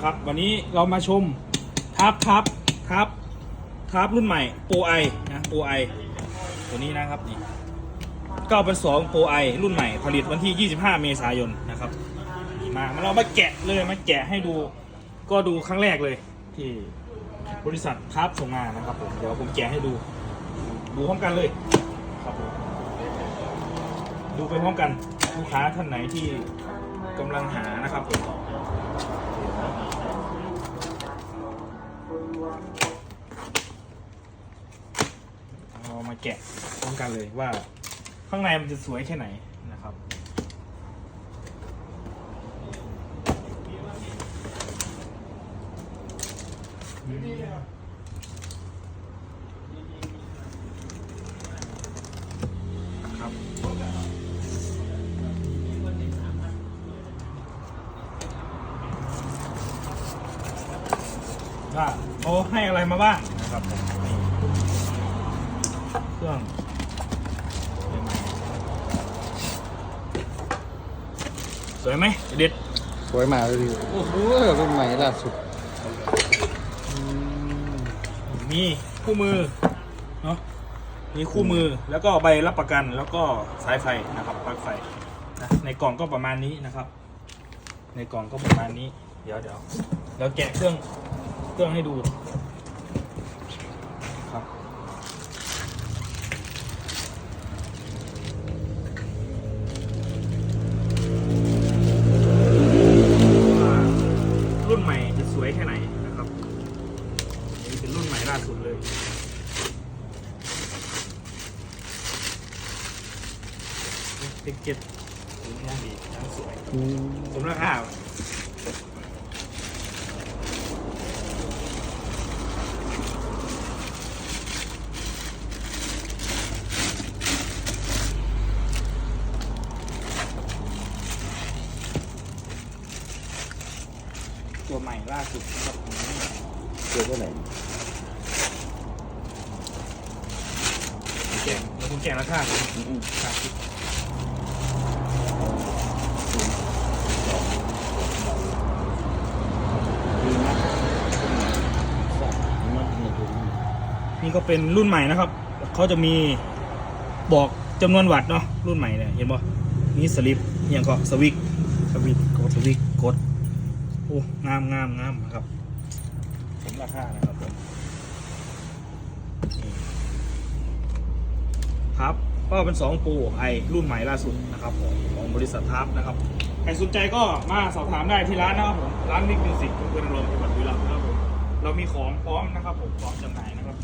นะครับ วันนี้เรามาชมทับทับทับทับรุ่นใหม่โปรไอนะโปรไอตัวนี้นะครับนี่ก็เป็นสองโปรไอรุ่นใหม่ผลิตวันที่ 25 เมษายนนะครับนี่มามาเรามาแกะเลยมาแกะให้ดูก็ดูครั้งแรกเลยที่บริษัททับส่งมานะครับผมเดี๋ยวผมแกะให้ดู ดูพร้อมกันเลยครับผมดูไปพร้อมกันลูกค้าท่านไหนที่กำลังหานะครับผม เอามาแกะพร้อมกันเลยว่า ข้างในมันจะสวยแค่ไหนนะครับค ว่าเขาให้อะไรมาบ้างนะครับผมนี่เครื่องสวยไหมเด็ดสวยมากเลยพี่โอ้โหรุ่นใหม่ล่าสุดอืมมีคู่มือเนาะมีคู่มือแล้วก็ใบรับประกันแล้วก็สายไฟนะครับปลั๊กไฟนะในกล่องก็ประมาณนี้นะครับ ในกล่องก็ประมาณนี้ เดี๋ยวเดี๋ยวเดี๋ยวแกะเครื่องเค รื่องให้ดูครับว่ารุ่นใหม่จะสวยแค่ไหนนะครับนี่เป็นรุ่นใหม่ล่าสุดเลยเก็บเก็บดูย่างดีย่างสวยอืมสมราคา ตัวใหม่ล่าสุดนะครับเจอเท่าไหร่แกงคุณแกงราคาครับอืมครับดีนะมันในถุงนี่ก็เป็นรุ่นใหม่นะครับ เขาจะมีบอกจำนวนวัตต์เนาะรุ่นใหม่เนี่ยเห็นป่ะนี่สลิปอย่างก็สวิกสวิกกดสวิกกด อ้งามงามงามนะครับ ผมราคานะครับผมนี่ครับก็เป็น2ปูไอรุ่นใหม่ล่าสุดนะครับผมของบริษัททับนะครับใครสนใจก็มาสอบถามได้ที่ร้านนะครับผมร้านมิกมิวสิกเพื่อนรวมจังหวัดบุรีรัมย์นะครับผมเรามีของพร้อมนะครับผมพร้อมจำหน่ายนะครับ